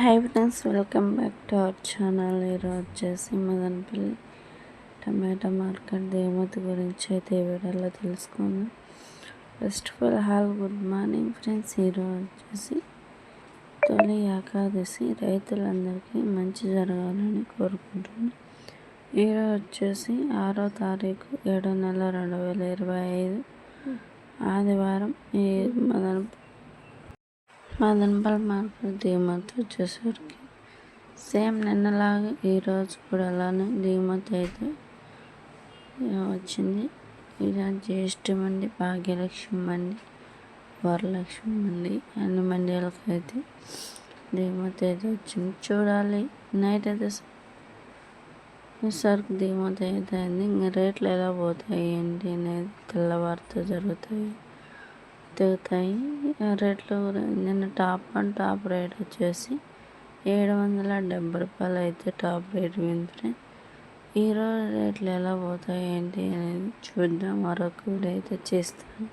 Hi friends welcome back to our channel ఈరోజు వచ్చేసి మదనపల్లి టమాటా market దేవమతి గురించి అయితే ఈ వీడియోలో తెలుసుకుందాం. First of all all good morning friends ఈరోజు వచ్చేసి తొలి ఏకాదశి. రైతులందరికీ మంచి జరగాలని కోరుకుంటున్నాను ఈరోజు వచ్చేసి ఆరో తారీఖు ఏడో నెల రెండు వేల ఇరవై ఐదు ఆదివారం ఈ మదన మదనపల్లి మార్కెట్ దిగుమతి వచ్చేసరికి సేమ్ నిన్నలాగా ఈరోజు కూడా అలానే దిగుమతి అయితే వచ్చింది. ఇలా జ్యేష్ఠ మండి భాగ్యలక్ష్మి మండి వరలక్ష్మి మండి అన్ని మండీలకు అయితే దిగుమతి అయితే వచ్చింది. చూడాలి నైట్ అయితే సరుకు దిగుమతి అయితే అయింది. ఇంకా రేట్లు ఎలా పోతాయి ఏంటి అనేది తెల్లవారితో జరుగుతాయి. తెగుతాయి రేట్లు నిన్న టాప్ అండ్ టాప్ రేట్ వచ్చేసి ఏడు వందల డెబ్బై రూపాయలు అయితే టాప్ రేట్ వింటే ఈరోజు రేట్లు ఎలా పోతాయి ఏంటి అనేది చూద్దాం. మరొక వీడియో అయితే చేస్తాను.